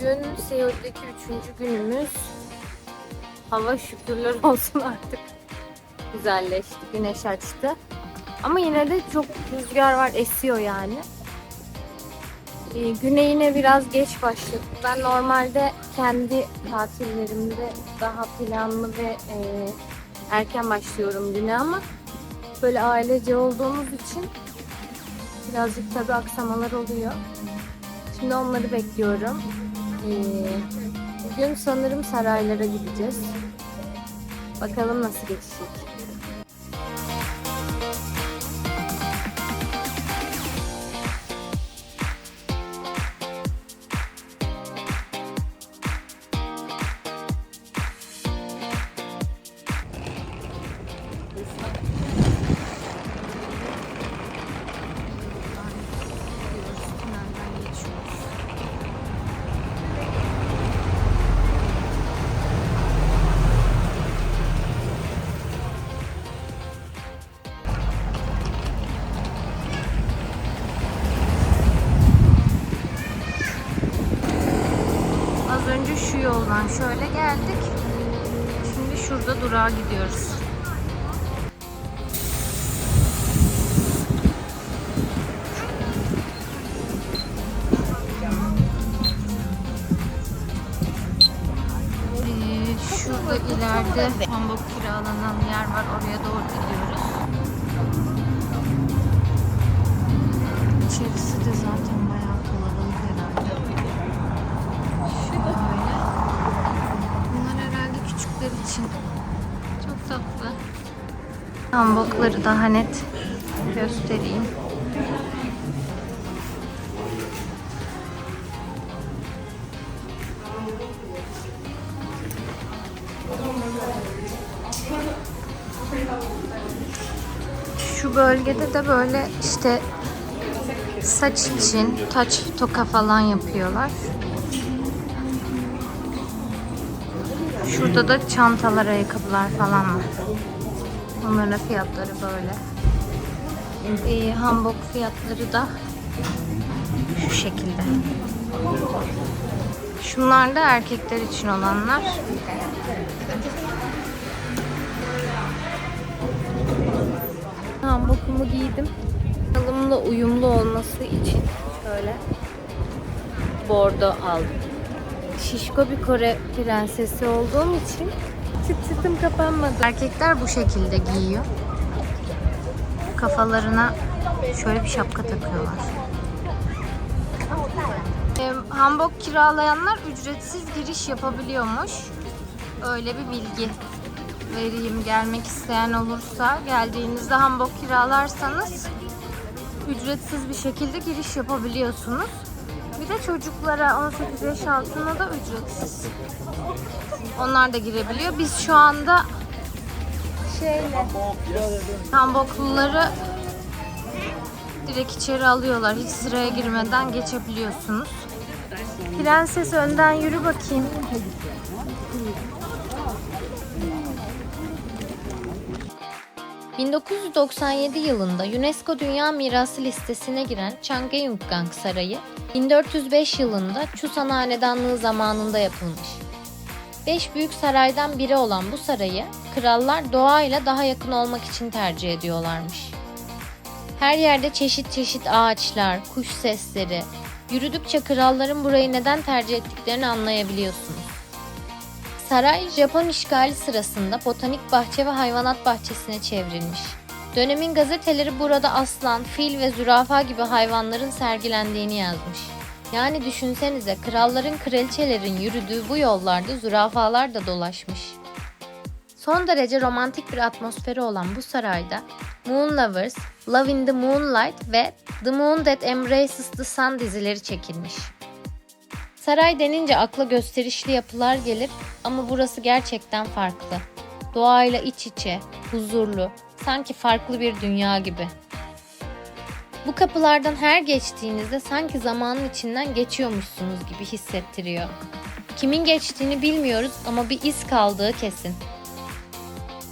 Bugün Seul'deki üçüncü günümüz. Hava şükürler olsun artık güzelleşti, güneş açtı. Ama yine de çok rüzgar var, esiyor yani. Ee, güne yine biraz geç başladık. Ben normalde kendi tatillerimde daha planlı ve e, erken başlıyorum güne ama böyle ailece olduğumuz için birazcık tabii aksamalar oluyor. Şimdi onları bekliyorum. Bugün sanırım saraylara gideceğiz. Bakalım nasıl geçecek. Önce şu yoldan şöyle geldik. Şimdi şurada durağa gidiyoruz. Ee, şurada ileride pamuk kiralanan yer var. Oraya doğru gidiyoruz. İçerisi de zaten bayağı küçükler için. Çok tatlı. Hanbokları daha net göstereyim. Şu bölgede de böyle işte saç için taç toka falan yapıyorlar. Şurada da çantalar, ayakkabılar falan var. Onların fiyatları böyle. Ee, hanbok fiyatları da şu şekilde. Şunlar da erkekler için olanlar. Hanbokumu giydim. Halımla uyumlu olması için şöyle bordo aldım. Şişko bir Kore prensesi olduğum için çıt çıtım kapanmadı. Erkekler bu şekilde giyiyor. Kafalarına şöyle bir şapka takıyorlar. Ee, hanbok kiralayanlar ücretsiz giriş yapabiliyormuş. Öyle bir bilgi vereyim gelmek isteyen olursa geldiğinizde hanbok kiralarsanız ücretsiz bir şekilde giriş yapabiliyorsunuz. Bir de çocuklara 18 yaş altına da ücretsiz. Onlar da girebiliyor. Biz şu anda şeyle hanbokluları direkt içeri alıyorlar. Hiç sıraya girmeden geçebiliyorsunuz. Prenses önden yürü bakayım. ...1997 yılında UNESCO Dünya Mirası listesine giren Changgyeonggang Sarayı, 1405 yılında Chusan Hanedanlığı zamanında yapılmış. Beş büyük saraydan biri olan bu sarayı, krallar doğayla daha yakın olmak için tercih ediyorlarmış. Her yerde çeşit çeşit ağaçlar, kuş sesleri, yürüdükçe kralların burayı neden tercih ettiklerini anlayabiliyorsunuz. Saray, Japon işgali sırasında botanik bahçe ve hayvanat bahçesine çevrilmiş. Dönemin gazeteleri burada aslan, fil ve zürafa gibi hayvanların sergilendiğini yazmış. Yani düşünsenize kralların, kraliçelerin yürüdüğü bu yollarda zürafalar da dolaşmış. Son derece romantik bir atmosferi olan bu sarayda Moon Lovers, Love in the Moonlight ve The Moon That Embraces the Sun dizileri çekilmiş. Saray denince akla gösterişli yapılar gelir ama burası gerçekten farklı. Doğayla iç içe, huzurlu, sanki farklı bir dünya gibi. Bu kapılardan her geçtiğinizde sanki zamanın içinden geçiyormuşsunuz gibi hissettiriyor. Kimin geçtiğini bilmiyoruz ama bir iz kaldığı kesin.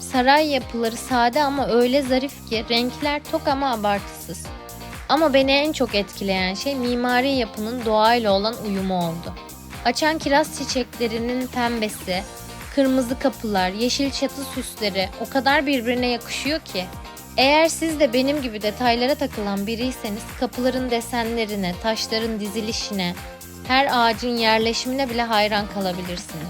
Saray yapıları sade ama öyle zarif ki renkler tok ama abartısız. Ama beni en çok etkileyen şey mimari yapının doğayla olan uyumu oldu. Açan kiraz çiçeklerinin pembesi, kırmızı kapılar, yeşil çatı süsleri o kadar birbirine yakışıyor ki. Eğer siz de benim gibi detaylara takılan biriyseniz kapıların desenlerine, taşların dizilişine, her ağacın yerleşimine bile hayran kalabilirsiniz.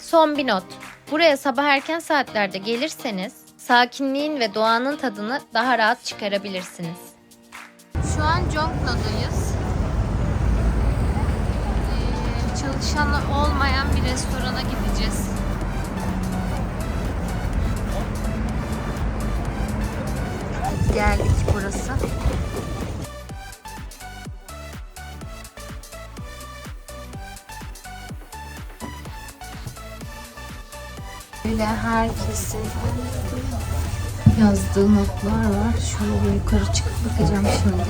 Son bir not. Buraya sabah erken saatlerde gelirseniz sakinliğin ve doğanın tadını daha rahat çıkarabilirsiniz. Şu an Jongno'dayız. Ee, çalışanı olmayan bir restorana gideceğiz. Geldik burası. Böyle herkesin yazdığı notlar var. Şöyle yukarı çıkıp bakacağım şimdi.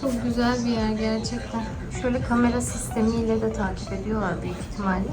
Çok güzel bir yer gerçekten. Şöyle kamera sistemiyle de takip ediyorlar büyük ihtimalle.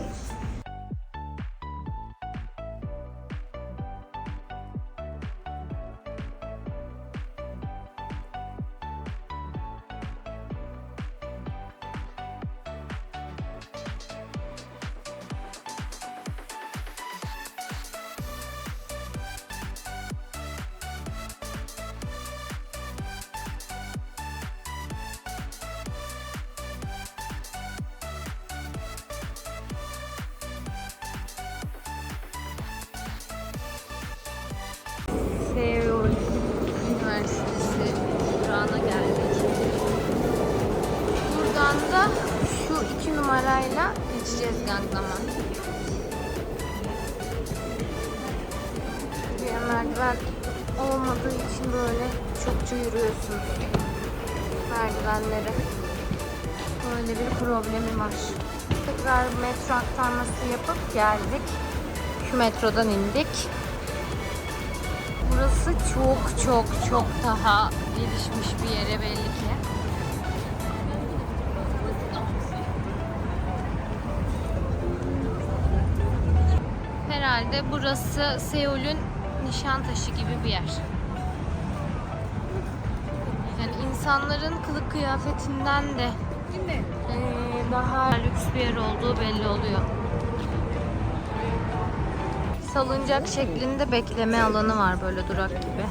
Geçeceğiz Gangnam'a. Bir merdiven olmadığı için böyle çokça yürüyorsunuz merdivenleri. Böyle bir problemi var. Tekrar metro aktarması yapıp geldik. Şu metrodan indik. Burası çok çok çok daha gelişmiş bir yere belli ki. Herhalde burası Seul'ün Nişantaşı gibi bir yer. Yani insanların kılık kıyafetinden de eee, daha lüks bir yer olduğu belli oluyor. Salıncak şeklinde bekleme alanı var böyle durak gibi.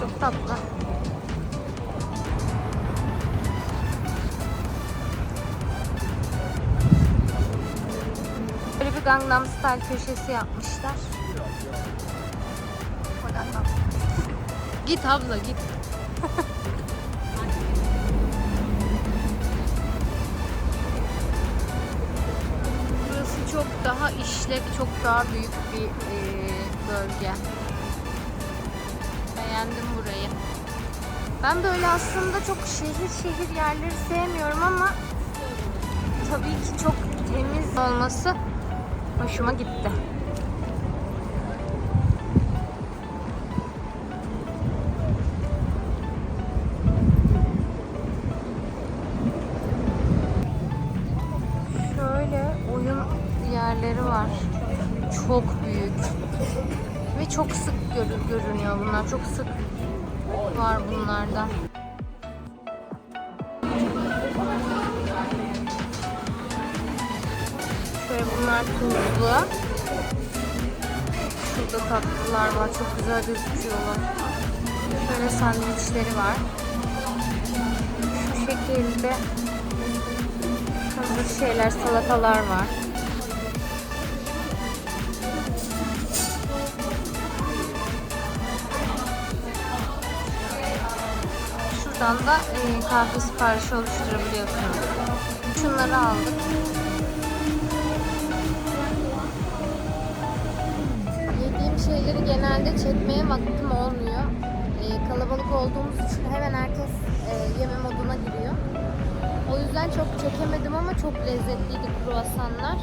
Çok tatlı. Bir Gangnam Style köşesi yapmışlar. Bak. Git abla git. Burası çok daha işlek, çok daha büyük bir eee, bölge. Beğendim burayı. Ben böyle aslında çok şehir şehir yerleri sevmiyorum ama tabii ki çok temiz olması hoşuma gitti. Şöyle oyun yerleri var. Çok büyük. Ve çok sık görü- görünüyor bunlar. Çok sık var bunlardan. Bunlar tuzlu. Şurada tatlılar var. Çok güzel gözüküyorlar. Şöyle sandviçleri var. Şu şekilde hazır şeyler, salatalar var. Şuradan da e, kahve siparişi oluşturabiliyorsunuz. Şunları aldık. Şeyleri genelde çekmeye vaktim olmuyor. E, kalabalık olduğumuz için hemen herkes e, yeme moduna giriyor. O yüzden çok çekemedim ama çok lezzetliydi kruvasanlar.